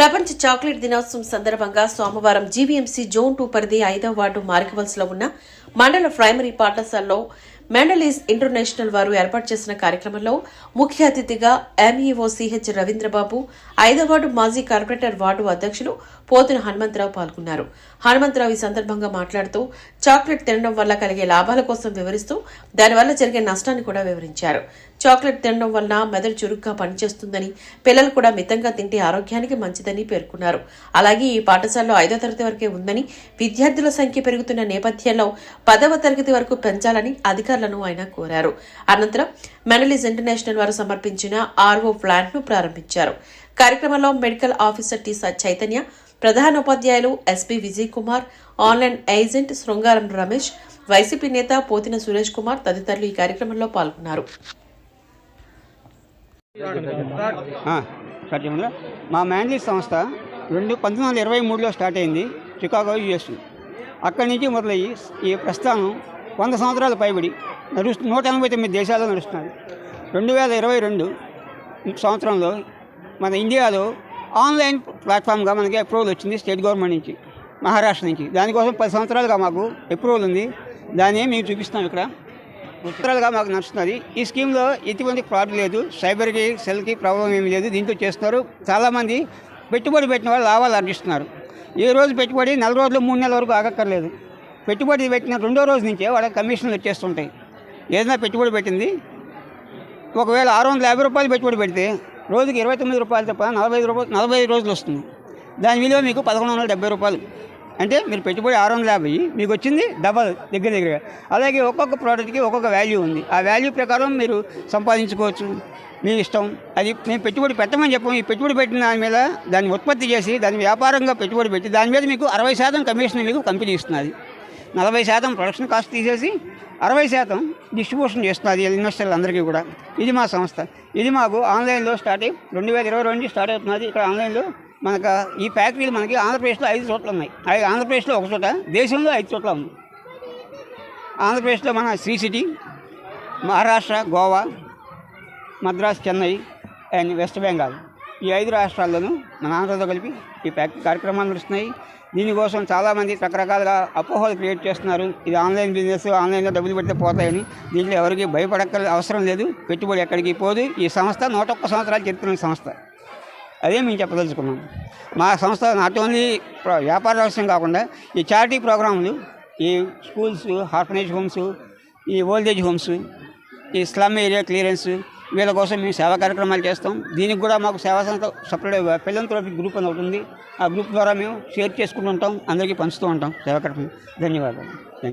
ప్రపంచ చాక్లెట్ దినోత్సవం సందర్భంగా సోమవారం జీవీఎంసీ జోన్ టూ పరిధి ఐదవ వార్డు మారికవలసలో ఉన్న మండల ప్రైమరీ పాఠశాలలో మెండలీస్ ఇంటర్నేషనల్ వారు ఏర్పాటు చేసిన కార్యక్రమంలో ముఖ్య అతిథిగా ఎంఈఓ సిహెచ్ రవీంద్రబాబు ఐదో వార్డు మాజీ కార్పొరేటర్ వార్డు అధ్యక్షులు పోతున హనుమంతరావు పాల్గొన్నారు. హనుమంతరావు ఈ సందర్భంగా మాట్లాడుతూ చాక్లెట్ తినడం వల్ల కలిగే లాభాల కోసం వివరిస్తూ దానివల్ల జరిగే నష్టాన్ని కూడా వివరించారు. చాక్లెట్ తినడం వల్ల మెదడు చురుగ్గా పనిచేస్తుందని పిల్లలు కూడా మితంగా తింటే ఆరోగ్యానికి మంచిదని పేర్కొన్నారు. అలాగే ఈ పాఠశాలలో ఐదో తరగతి వరకే ఉందని విద్యార్థుల సంఖ్య పెరుగుతున్న నేపథ్యంలో పదవ తరగతి వరకు పెంచాలని అధికారులను ఆయన కోరారు. అనంతరం మెనలిస్ ఇంటర్నేషనల్ వారు సమర్పించిన ఆర్ఓ ప్లాంట్ను ప్రారంభించారు. కార్యక్రమంలో మెడికల్ ఆఫీసర్ టి చైతన్య ప్రధాన ఉపాధ్యాయులు S P Vijay Kumar online agent Srungaram Ramesh YCP నేత పోతిన సురేష్ కుమార్ తదితరులు ఈ కార్యక్రమంలో పాల్గొన్నారు. మా మ్యాండ్లీ సంస్థ రెండు పంతొమ్మిది వందల ఇరవై మూడులో స్టార్ట్ అయింది చికాగో యుఎస్ అక్కడి నుంచి మొదలయ్యి ఈ ప్రస్థానం వంద సంవత్సరాల పైబడి. నడుస్తు నూట ఎనభై తొమ్మిది దేశాల్లో నడుస్తున్నారు రెండు వేల ఇరవై రెండు సంవత్సరంలో మన ఇండియాలో ఆన్లైన్ ప్లాట్ఫామ్గా మనకి అప్రూవల్ వచ్చింది స్టేట్ గవర్నమెంట్ నుంచి మహారాష్ట్ర నుంచి. దానికోసం పది సంవత్సరాలుగా మాకు అప్రూవల్ ఉంది. దాన్ని మేము చూపిస్తాం ఇక్కడ. ఉత్తరాలుగా మాకు నడుస్తున్నది. ఈ స్కీమ్లో ఎటువంటి ఫ్రాడ్ లేదు. సైబర్కి సెల్కి ప్రాబ్లం ఏమీ లేదు. దీంతో చేస్తున్నారు. చాలామంది పెట్టుబడి పెట్టిన వాళ్ళు లాభాలు ఆర్జిస్తున్నారు. ఏ రోజు పెట్టుబడి నెల రోజులు మూడు నెలల వరకు ఆగక్కర్లేదు. పెట్టుబడి పెట్టిన రెండో రోజు నుంచే వాళ్ళకి కమిషన్లు వచ్చేస్తుంటాయి. ఏదైనా పెట్టుబడి పెట్టింది? ఒకవేళ ఆరు వందల యాభై రూపాయలు పెట్టుబడి పెడితే రోజుకి ఇరవై తొమ్మిది రూపాయలు తప్ప నలభై ఐదు రూపాయలు నలభై ఐదు రోజులు వస్తుంది. దాని విలువ మీకు పదకొండు వందల డెబ్బై రూపాయలు. అంటే మీరు పెట్టుబడి ఆరు వందల యాభై మీకు వచ్చింది డబల్ దగ్గర దగ్గర అలాగే ఒక్కొక్క ప్రోడక్ట్కి ఒక్కొక్క వాల్యూ ఉంది. ఆ వాల్యూ ప్రకారం మీరు సంపాదించుకోవచ్చు. మీ ఇష్టం. అది మేము పెట్టుబడి పెట్టమని చెప్పాము. ఈ పెట్టుబడి పెట్టిన దాని మీద దాన్ని ఉత్పత్తి చేసి దాన్ని వ్యాపారంగా పెట్టుబడి పెట్టి దాని మీద మీకు అరవై శాతం కమిషన్ మీకు కంపెనీ ఇస్తున్నది. నలభై శాతం ప్రొడక్షన్ కాస్ట్ తీసేసి అరవై శాతం డిస్ట్రిబ్యూషన్ చేస్తుంది ఇన్వెస్టర్లు అందరికీ కూడా. ఇది మా సంస్థ. ఇది మాకు ఆన్లైన్లో స్టార్ట్ అయ్యి రెండు వేల ఇరవై రెండు నుంచి స్టార్ట్ అవుతున్నది. ఇక్కడ ఆన్లైన్లో మనకు ఈ ఫ్యాక్టరీలు మనకి ఆంధ్రప్రదేశ్లో ఐదు చోట్ల ఉన్నాయి. ఐ- ఆంధ్రప్రదేశ్లో ఒక చోట దేశంలో ఐదు చోట్ల ఉంది. ఆంధ్రప్రదేశ్లో మన Sri City Maharashtra Goa Madras Chennai and West Bengal. ఈ ఐదు రాష్ట్రాల్లోనూ మన ఆంధ్రతో కలిపి ఈ కార్యక్రమాలు నడుస్తున్నాయి. దీనికోసం చాలామంది రకరకాలుగా అపోహలు క్రియేట్ చేస్తున్నారు. ఇది ఆన్లైన్ బిజినెస్ ఆన్లైన్లో డబ్బులు పెడితే పోతాయని. దీంట్లో ఎవరికి భయపడక్కర్ అవసరం లేదు. పెట్టుబడి ఎక్కడికి పోదు. ఈ సంస్థ నూట ఒక్క సంవత్సరాలు చెప్తున్న సంస్థ. అదే మేము చెప్పదలుచుకున్నాం. మా సంస్థ నాట్ ఓన్లీ వ్యాపార రహస్యం కాకుండా ఈ చారిటీ ప్రోగ్రాములు ఈ స్కూల్స్ హార్ఫనేజ్ హోమ్స్ ఈ ఓల్డేజ్ హోమ్స్ ఈ స్లమ్ ఏరియా క్లియరెన్స్ వీళ్ళ కోసం మేము సేవా కార్యక్రమాలు చేస్తాం. దీనికి కూడా మాకు సేవా సంస్థ సపరేట్ ఫిలంథ్రోపిక్ గ్రూప్ అని ఒకటి ఉంది. ఆ గ్రూప్ ద్వారా మేము షేర్ చేసుకుంటూ ఉంటాం. అందరికీ పంచుతూ ఉంటాం. సేవా కార్యక్రమం. ధన్యవాదాలు. Thank you